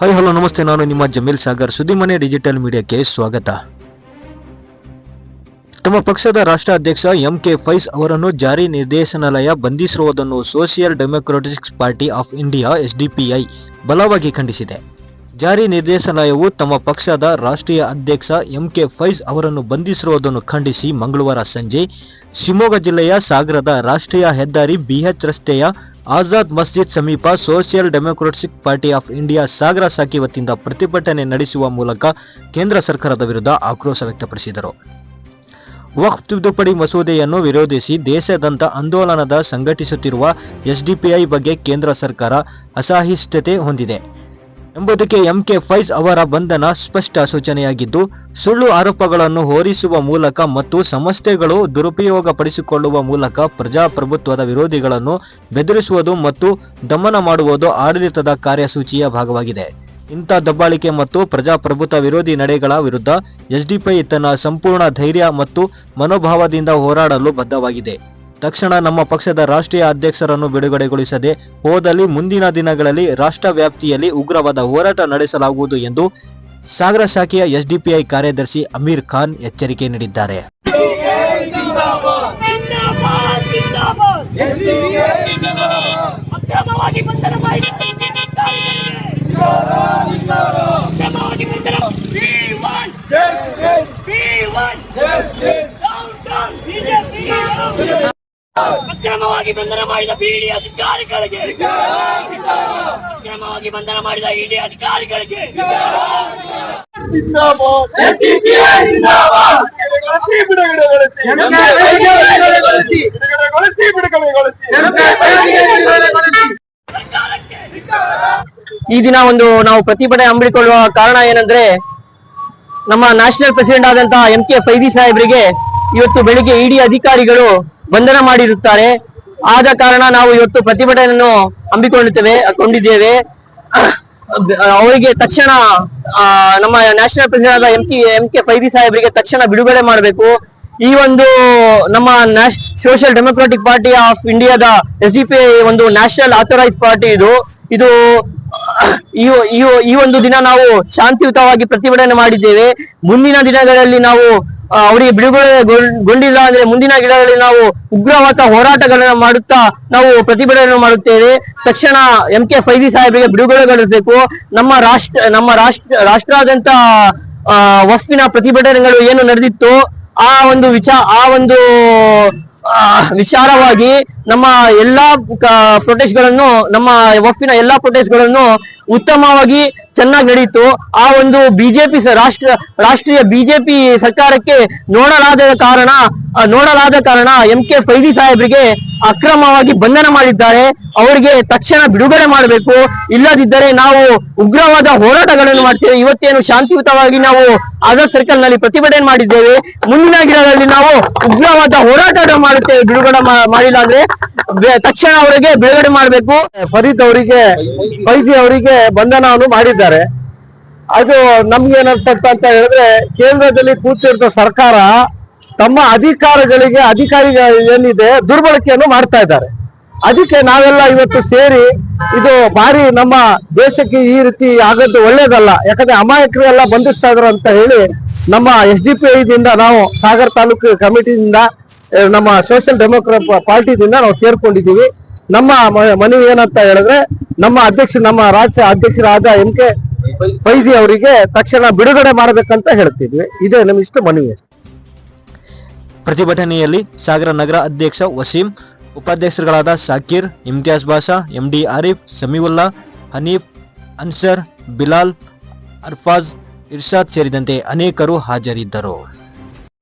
Hi hello, ನಮಸ್ತೆ. ನಾನು ನಿಮ್ಮ ಜಮೀಲ್ ಸಾಗರ್. ಸುದ್ದಿಮನೆ ಡಿಜಿಟಲ್ ಮೀಡಿಯಾಕ್ಕೆ ಸ್ವಾಗತ. ತಮ್ಮ ಪಕ್ಷದ ರಾಷ್ಟ್ರ ಅಧ್ಯಕ್ಷ ಎಂ ಕೆ ಫೈಸ್ ಅವರನ್ನು ಜಾರಿ ನಿರ್ದೇಶನಾಲಯ ಬಂಧಿಸಿರುವುದನ್ನು social democratics party of India, SDPI, ಬಲವಾಗಿ ಖಂಡಿಸಿದೆ. ಜಾರಿ ನಿರ್ದೇಶನಾಲಯವು ತಮ್ಮ ಪಕ್ಷದ ರಾಷ್ಟ್ರೀಯ ಅಧ್ಯಕ್ಷ ಎಂ ಕೆ ಫೈಜ್ ಅವರನ್ನು ಬಂಧಿಸಿರುವುದನ್ನು ಖಂಡಿಸಿ ಮಂಗಳವಾರ ಸಂಜೆ ಶಿವಮೊಗ್ಗ ಜಿಲ್ಲೆಯ ಸಾಗರದ ರಾಷ್ಟ್ರೀಯ ಹೆದ್ದಾರಿ ಬಿಎಚ್ ರಸ್ತೆಯ ಆಜಾದ್ ಮಸ್ಜಿದ್ ಸಮೀಪ social democratic party of India Sagar ಸಾಕಿ ವತಿಯಿಂದ ಪ್ರತಿಭಟನೆ ನಡೆಸುವ ಮೂಲಕ ಕೇಂದ್ರ ಸರ್ಕಾರದ ವಿರುದ್ಧ ಆಕ್ರೋಶ ವ್ಯಕ್ತಪಡಿಸಿದರು. ವಕ್ಫ್ ತಿದ್ದುಪಡಿ ಮಸೂದೆಯನ್ನು ವಿರೋಧಿಸಿ ದೇಶದಂತ ಆಂದೋಲನದ ಸಂಘಟಿಸುತ್ತಿರುವ ಎಸ್ಡಿಪಿಐ ಬಗ್ಗೆ ಕೇಂದ್ರ ಸರ್ಕಾರ ಅಸಹಿಷ್ಣುತೆ ಹೊಂದಿದೆ. ಎಂಬುದಕ್ಕೆ ಎಂಕೆ ಫೈಜ್ ಅವರ ಬಂಧನ ಸ್ಪಷ್ಟ ಸೂಚನೆಯಾಗಿದ್ದು, ಸುಳ್ಳು ಆರೋಪಗಳನ್ನು ಹೋರಿಸುವ ಮೂಲಕ ಮತ್ತು ಸಂಸ್ಥೆಗಳು ದುರುಪಯೋಗಪಡಿಸಿಕೊಳ್ಳುವ ಮೂಲಕ ಪ್ರಜಾಪ್ರಭುತ್ವದ ವಿರೋಧಿಗಳನ್ನು ಬೆದರಿಸುವುದು ಮತ್ತು ದಮನ ಮಾಡುವುದು ಆಡಳಿತದ ಕಾರ್ಯಸೂಚಿಯ ಭಾಗವಾಗಿದೆ. ಇಂಥ ದಬ್ಬಾಳಿಕೆ ಮತ್ತು ಪ್ರಜಾಪ್ರಭುತ್ವ ವಿರೋಧಿ ನಡೆಗಳ ವಿರುದ್ಧ ಎಸ್ಡಿಪಿಐ ತನ್ನ ಸಂಪೂರ್ಣ ಧೈರ್ಯ ಮತ್ತು ಮನೋಭಾವದಿಂದ ಹೋರಾಡಲು ಬದ್ಧವಾಗಿದೆ. ತಕ್ಷಣ ನಮ್ಮ ಪಕ್ಷದ ರಾಷ್ಟ್ರೀಯ ಅಧ್ಯಕ್ಷರನ್ನು ಬಿಡುಗಡೆಗೊಳಿಸದೆ ಹೋದಲ್ಲಿ ಮುಂದಿನ ದಿನಗಳಲ್ಲಿ ರಾಷ್ಟ್ರ ವ್ಯಾಪ್ತಿಯಲ್ಲಿ ಉಗ್ರವಾದ ಹೋರಾಟ ನಡೆಸಲಾಗುವುದು ಎಂದು ಸಾಗರ ಶಾಖೆಯ ಎಸ್ಡಿಪಿಐ ಕಾರ್ಯದರ್ಶಿ ಅಮೀರ್ ಖಾನ್ ಎಚ್ಚರಿಕೆ ನೀಡಿದ್ದಾರೆ. ಅಕ್ರಮವಾಗಿ ಬಂಧನ ಮಾಡಿದ ಬಿಡಿ ಅಧಿಕಾರಿಗಳಿಗೆ. ಅಕ್ರಮವಾಗಿ ಬಂಧನ ಮಾಡಿದ ಇಡಿ ಅಧಿಕಾರಿಗಳಿಗೆ. ಈ ದಿನ ಒಂದು ನಾವು ಪ್ರತಿಭಟನೆ ಹಮ್ಮಿಕೊಳ್ಳುವ ಕಾರಣ ಏನಂದ್ರೆ, ನಮ್ಮ ನ್ಯಾಷನಲ್ ಪ್ರೆಸಿಡೆಂಟ್ ಆದಂತಹ ಎಂ ಕೆ ಫೈದಿ ಸಾಹೇಬರಿಗೆ ಇವತ್ತು ಬೆಳಿಗ್ಗೆ ಇಡಿ ಅಧಿಕಾರಿಗಳು ಬಂಧನ ಮಾಡಿರುತ್ತಾರೆ. ಆದ ಕಾರಣ ನಾವು ಇವತ್ತು ಪ್ರತಿಭಟನೆಯನ್ನು ಹಮ್ಮಿಕೊಳ್ಳುತ್ತೇವೆ, ಕೊಂಡಿದ್ದೇವೆ. ಅವರಿಗೆ ತಕ್ಷಣ ನಮ್ಮ ನ್ಯಾಷನಲ್ ಪ್ರೆಸಿಡೆಂಟ್ ಆದ M K M K Faizi ಸಾಹೇಬರಿಗೆ ತಕ್ಷಣ ಬಿಡುಗಡೆ ಮಾಡಬೇಕು. ಈ ಒಂದು ನಮ್ಮ ಸೋಷಿಯಲ್ ಡೆಮೊಕ್ರಾಟಿಕ್ ಪಾರ್ಟಿ ಆಫ್ ಇಂಡಿಯಾದ ಎಸ್ ಡಿ ಪಿ ಒಂದು ನ್ಯಾಷನಲ್ ಆಥರೈಸ್ ಪಾರ್ಟಿ ಇದು. ಇದು ಈ ಒಂದು ದಿನ ನಾವು ಶಾಂತಿಯುತವಾಗಿ ಪ್ರತಿಭಟನೆ ಮಾಡಿದ್ದೇವೆ. ಮುಂದಿನ ದಿನಗಳಲ್ಲಿ ನಾವು ಆ, ಬಿಡುಗಡೆ ಗೊಂಡಿಲ್ಲ ಅಂದ್ರೆ ಮುಂದಿನ ಗಿಡಗಳಲ್ಲಿ ನಾವು ಉಗ್ರವಾದ ಹೋರಾಟಗಳನ್ನ ಮಾಡುತ್ತಾ ನಾವು ಪ್ರತಿಭಟನೆ ಮಾಡುತ್ತೇವೆ. ತಕ್ಷಣ ಎಂ ಕೆ ಫೈದಿ ಸಾಹೇಬರಿಗೆ ಬಿಡುಗಡೆಗೊಳಿಸಬೇಕು ನಮ್ಮ ರಾಷ್ಟ್ರ ನಮ್ಮ ರಾಷ್ಟ್ರ ರಾಷ್ಟ್ರಾದ್ಯಂತ ವಸ್ತಿನ ಪ್ರತಿಭಟನೆಗಳು ಏನು ನಡೆದಿತ್ತು ಆ ಒಂದು ವಿಚಾರ ಆ ಒಂದು ವಿಚಾರವಾಗಿ ನಮ್ಮ ಎಲ್ಲಾ ಪ್ರೊಟೆಸ್ಟ್ಗಳನ್ನು ನಮ್ಮ ವಸ್ತಿನ ಎಲ್ಲಾ ಪ್ರೊಟೆಸ್ಟ್ಗಳನ್ನು ಉತ್ತಮವಾಗಿ ಚೆನ್ನಾಗಿ ನಡೆಯಿತು ಆ ಒಂದು ಬಿಜೆಪಿ ರಾಷ್ಟ್ರ, ರಾಷ್ಟ್ರೀಯ ಬಿಜೆಪಿ ಸರ್ಕಾರಕ್ಕೆ ನೋಡಲಾದ ಕಾರಣ ನೋಡಲಾದ ಕಾರಣ ಎಂ ಕೆ ಫೈದಿ ಸಾಹೇಬರಿಗೆ ಅಕ್ರಮವಾಗಿ ಬಂಧನ ಮಾಡಿದ್ದಾರೆ. ಅವರಿಗೆ ತಕ್ಷಣ ಬಿಡುಗಡೆ ಮಾಡಬೇಕು. ಇಲ್ಲದಿದ್ದರೆ ನಾವು ಉಗ್ರವಾದ ಹೋರಾಟಗಳನ್ನು ಮಾಡ್ತೇವೆ. ಇವತ್ತೇನು ಶಾಂತಿಯುತವಾಗಿ ನಾವು ಆಜಾದ್ ಸರ್ಕಲ್ನಲ್ಲಿ ಪ್ರತಿಭಟನೆ ಮಾಡಿದ್ದೇವೆ. ಮುಂದಿನ ದಿನಗಳಲ್ಲಿ ನಾವು ಉಗ್ರವಾದ ಹೋರಾಟ ಮಾಡುತ್ತೇವೆ. ಬಿಡುಗಡೆ ಮಾಡಿಲ್ಲ ಅಂದ್ರೆ ತಕ್ಷಣ ಅವರಿಗೆ ಬಿಡುಗಡೆ ಮಾಡಬೇಕು. ಫರೀದ್ ಅವರಿಗೆ ಫೈಜಿ ಅವರಿಗೆ ಬಂಧನವನ್ನು ಮಾಡಿದ್ದಾರೆ. ಅದು ನಮ್ಗೆ ಏನಿಸ್ತಂತ ಅಂತ ಹೇಳಿದ್ರೆ, ಕೇಂದ್ರದಲ್ಲಿ ಕೂತಿರೋ ಸರ್ಕಾರ ತಮ್ಮ ಅಧಿಕಾರಗಳಿಗೆ, ಅಧಿಕಾರಿಗಳು ಏನಿದೆ, ದುರ್ಬಳಕೆಯನ್ನು ಮಾಡ್ತಾ ಇದ್ದಾರೆ. ಅದಕ್ಕೆ ನಾವೆಲ್ಲ ಇವತ್ತು ಸೇರಿ, ಇದು ಭಾರಿ ನಮ್ಮ ದೇಶಕ್ಕೆ ಈ ರೀತಿ ಆಗೋದು ಒಳ್ಳೇದಲ್ಲ, ಯಾಕಂದ್ರೆ ಅಮಾಯಕರು ಎಲ್ಲ ಬಂಧಿಸ್ತಾ ಇದ್ರು ಅಂತ ಹೇಳಿ ನಮ್ಮ ಎಸ್ ಡಿ ಪಿ ಐದಿಂದ ನಾವು ಸಾಗರ್ ತಾಲೂಕು ಕಮಿಟಿಯಿಂದ, ನಮ್ಮ ಸೋಷಿಯಲ್ ಡೆಮೋಕ್ರಾಟ್ ಪಾರ್ಟಿದಿಂದ ನಾವು ಸೇರ್ಕೊಂಡಿದ್ದೀವಿ. ನಮ್ಮ ಮನವಿ ಏನಂತ ಹೇಳಿದ್ರೆ, ನಮ್ಮ ಅಧ್ಯಕ್ಷ, ನಮ್ಮ ರಾಜ್ಯ ಅಧ್ಯಕ್ಷರಾದ ಎಂ ಕೆ ಫೈಜಿ ಅವರಿಗೆ ತಕ್ಷಣ ಬಿಡುಗಡೆ ಮಾಡಬೇಕಂತ ಹೇಳ್ತಿದ್ವಿ. ಇದೇ ಇಷ್ಟ ಮನವಿ ಪ್ರತಿಭಟನೆಯಲ್ಲಿ ಸಾಗರ ನಗರ ಅಧ್ಯಕ್ಷ ವಸೀಂ, ಉಪಾಧ್ಯಕ್ಷರುಗಳಾದ ಶಾಕೀರ್ ಇಮ್ತಿಯಾಜ್ ಬಾಷಾ, ಎಂಡಿ ಆರಿಫ್, ಸಮೀವುಲ್ಲಾ, ಹನೀಫ್, ಅನ್ಸರ್, ಬಿಲಾಲ್, ಅರ್ಫಾಜ್, ಇರ್ಷಾದ್ ಸೇರಿದಂತೆ ಅನೇಕರು ಹಾಜರಿದ್ದರು.